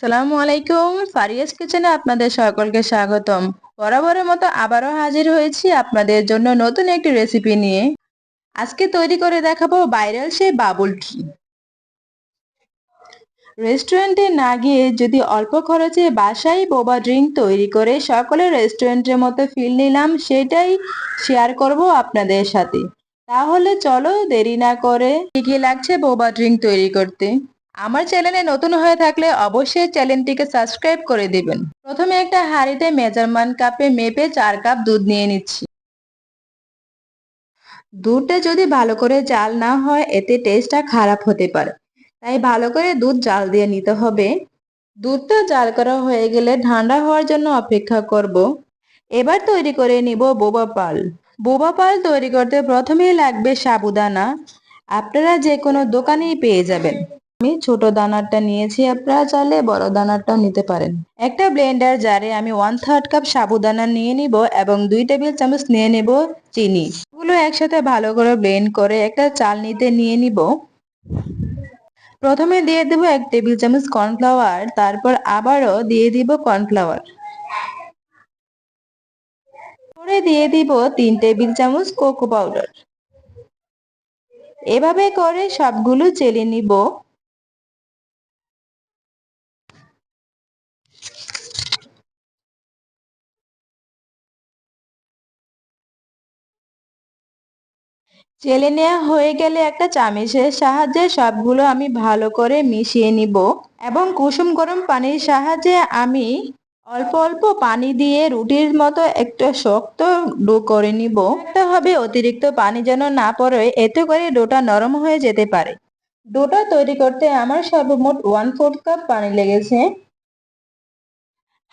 সালামু আলাইকুম। ফারিয়াস কিচেনে আপনাদের সকলকে স্বাগতম। বরাবরের মতো আবারও হাজির হয়েছি আপনাদের জন্য নতুন একটি রেসিপি নিয়ে। আজকে তৈরি করে দেখাবো ভাইরাল সেই বাবুল ট্রি রেস্টুরেন্টে না গিয়ে যদি অল্প খরচে বাসায় বোবা ড্রিঙ্ক তৈরি করে সকলে রেস্টুরেন্টের মতো ফিল নিলাম, সেটাই শেয়ার করব আপনাদের সাথে। তাহলে চলো দেরি না করে কি লাগছে বোবা ড্রিঙ্ক তৈরি করতে? আমার চ্যানেলে নতুন হয়ে থাকলে অবশ্যই চ্যানেলটিকে সাবস্ক্রাইব করে দিবেন। প্রথমে একটা হাঁড়িতে মেজারমান কাপে মেপে চার কাপ দুধ নিয়ে নিচ্ছি। দুধটা যদি ভালো করে জাল না হয়, এতে টেস্টটা খারাপ হতে পারে। তাই ভালো করে দুধ জাল দিয়ে নিতে হবে। দুধটা জাল করা হয়ে গেলে ঠান্ডা হওয়ার জন্য অপেক্ষা করব। এবার তৈরি করে নিব বোবা পাল। বোবা পাল তৈরি করতে প্রথমেই লাগবে সাবুদানা। আপনারা যে কোনো দোকানেই পেয়ে যাবেন। আমি ছোট দানারটা নিয়েছি, আপনারা চাইলে বড় দানারটাও নিতে পারেন। একটা ব্লেন্ডার জারে আমি ওয়ান থার্ড কাপ সাবুদানা নিয়ে নিব এবং দুই টেবিল চামচ নিয়ে নেব চিনি। এগুলো একসাথে ভালো করে ব্লেন্ড করে একটা চাল নিতে নিয়ে নিব। প্রথমে দিয়ে দেব এক টেবিল চামচ কর্নফ্লাওয়ার, তারপর আবারও দিয়ে দিব কর্নফ্লাওয়ার। পরে দিয়ে দিব তিন টেবিল চামচ কোকো পাউডার। এভাবে করে সবগুলো চেলে নিব। চেলে নেওয়া হয়ে গেলে একটা চামিচের সাহায্যে সবগুলো আমি ভালো করে মিশিয়ে নিব এবং কুসুম গরম পানির সাহায্যে আমি অল্প অল্প পানি দিয়ে রুটির মতো একটা শক্ত ডো করে নিব। এটা হবে অতিরিক্ত পানি যেন না পড়ে, এতে করে ডোটা নরম হয়ে যেতে পারে। ডোটা তৈরি করতে আমার সর্বমোট ওয়ান ফোর্থ কাপ পানি লেগেছে।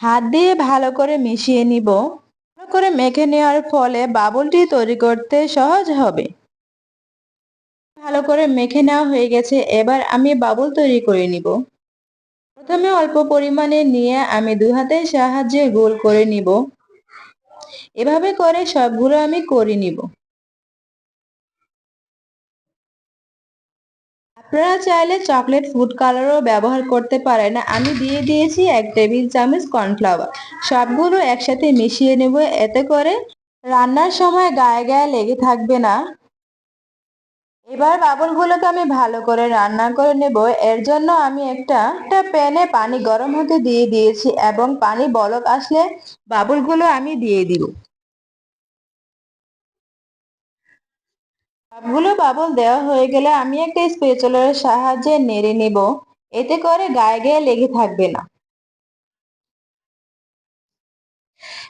হাত দিয়ে ভালো করে মিশিয়ে নিব। ভালো করে মেখে নেওয়ার ফলে বাবুলটি তৈরি করতে সহজ হবে। ভালো করে মেখে নেওয়া হয়ে গেছে, এবার আমি বাবুল তৈরি করে নিব। প্রথমে অল্প পরিমাণে নিয়ে আমি দুই হাতের সাহায্যে গোল করে নিব। এভাবে করে সবগুলো আমি করে নিব। আপনারা চাইলে চকলেট ফুড কালারও ব্যবহার করতে পারেন। আমি দিয়ে দিয়েছি এক টেবিল চামচ কর্নফ্লাওয়ার। সবগুলো একসাথে মিশিয়ে নেব, এতে করে রান্নার সময় গায়ে গায়ে লেগে থাকবে না। এবার বাবুলগুলোকে আমি ভালো করে রান্না করে নেব। এর জন্য আমি একটা একটা প্যানে পানি গরম হতে দিয়ে দিয়েছি এবং পানি বলক আসলে বাবুলগুলো আমি দিয়ে দিব। সবগুলো বাবুল দেওয়া হয়ে গেলে আমি একটা স্পেচলার সাহায্যে নেড়ে নেব। এতে করে গায়ে গায়ে লেগে থাকবে না।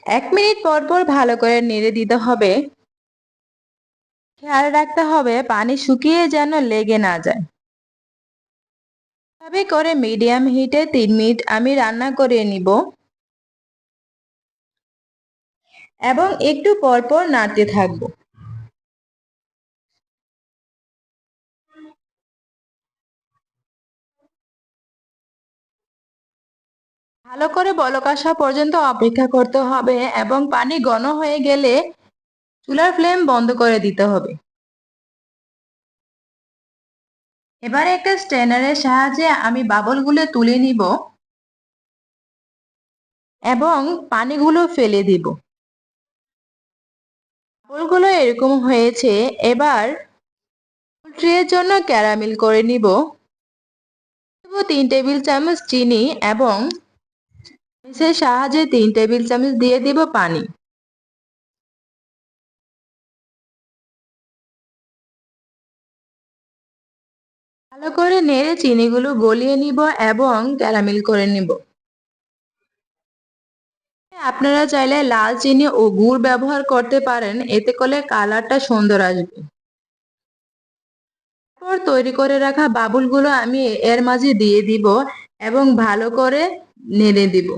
এক মিনিট পর পর ভালো করে নেড়ে দিতে হবে। খেয়াল রাখতে হবে, পানি শুকিয়ে যেন লেগে না যায়। এভাবে করে মিডিয়াম হিটে তিন মিনিট আমি রান্না করে নিব। এবং একটু পর পর নাড়তে থাকব। ভালো করে বলক আসা পর্যন্ত অপেক্ষা করতে হবে এবং পানি ঘন হয়ে গেলে চুলার ফ্লেম বন্ধ করে দিতে হবে। এবারে একটা স্ট্যানারের সাহায্যে আমি বাবলগুলো তুলে নিব এবং পানিগুলো ফেলে দিব। বাবলগুলো এরকম হয়েছে, এবার ট্রিয়ের জন্য ক্যারামেল করে নিব। তিন টেবিল চামচ চিনি এবং সাহায্যে তিন টেবিল চামচ দিয়ে দিব পানি। ভালো করে নেড়ে চিনিগুলো গলিয়ে নিব এবং ক্যারামেল করে নিব। আপনারা চাইলে লাল চিনি ও গুড় ব্যবহার করতে পারেন, এতে করে কালারটা সুন্দর আসবে। তারপর তৈরি করে রাখা বাবুলগুলো আমি এর মাঝে দিয়ে দিব এবং ভালো করে নেড়ে দিব।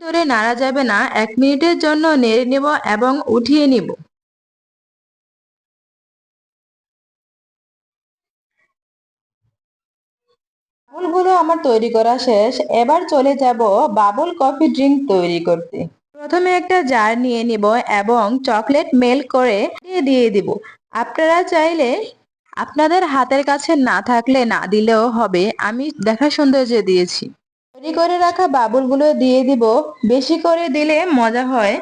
ধরে নাড়া যাবে না, এক মিনিটের জন্য নেড়ে নেব এবং উঠিয়ে নিব। বাবুলগুলো আমার তৈরি করা শেষ। এবার চলে যাব বাবুল কফি ড্রিঙ্ক তৈরি করতে। প্রথমে একটা জার নিয়ে নিব এবং চকলেট মেল্ট করে দিয়ে দিব। আপনারা চাইলে আপনাদের হাতের কাছে না থাকলে না দিলেও হবে। আমি দেখা সৌন্দর্যে দিয়েছি। তৈরি করে রাখা বাবুলগুলো দিয়ে দিব। বেশি করে দিলে মজা হয়।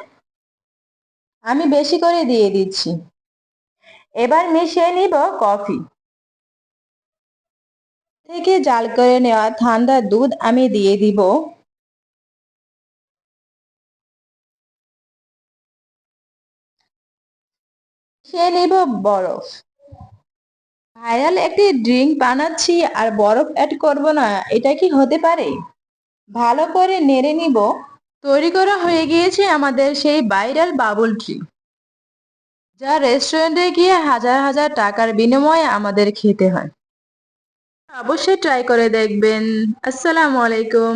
আমি বেশি করে দিয়ে দিচ্ছি। এবার মিশিয়ে নিব কফি। থেকে জাল করে নেওয়া ঠান্ডা দুধ আমি দিয়ে দিব। মিশিয়ে নিব বরফ। ভাইরাল একটি ড্রিঙ্ক বানাচ্ছি আর বরফ অ্যাড করব না, এটা কি হতে পারে? ভালো করে নেড়ে নিব। তৈরি করা হয়ে গিয়েছে আমাদের সেই ভাইরাল বাবুল ট্রি যা রেস্টুরেন্টে গিয়ে হাজার হাজার টাকার বিনিময়ে আমাদের খেতে হয়। অবশ্যই ট্রাই করে দেখবেন। আসসালামু আলাইকুম।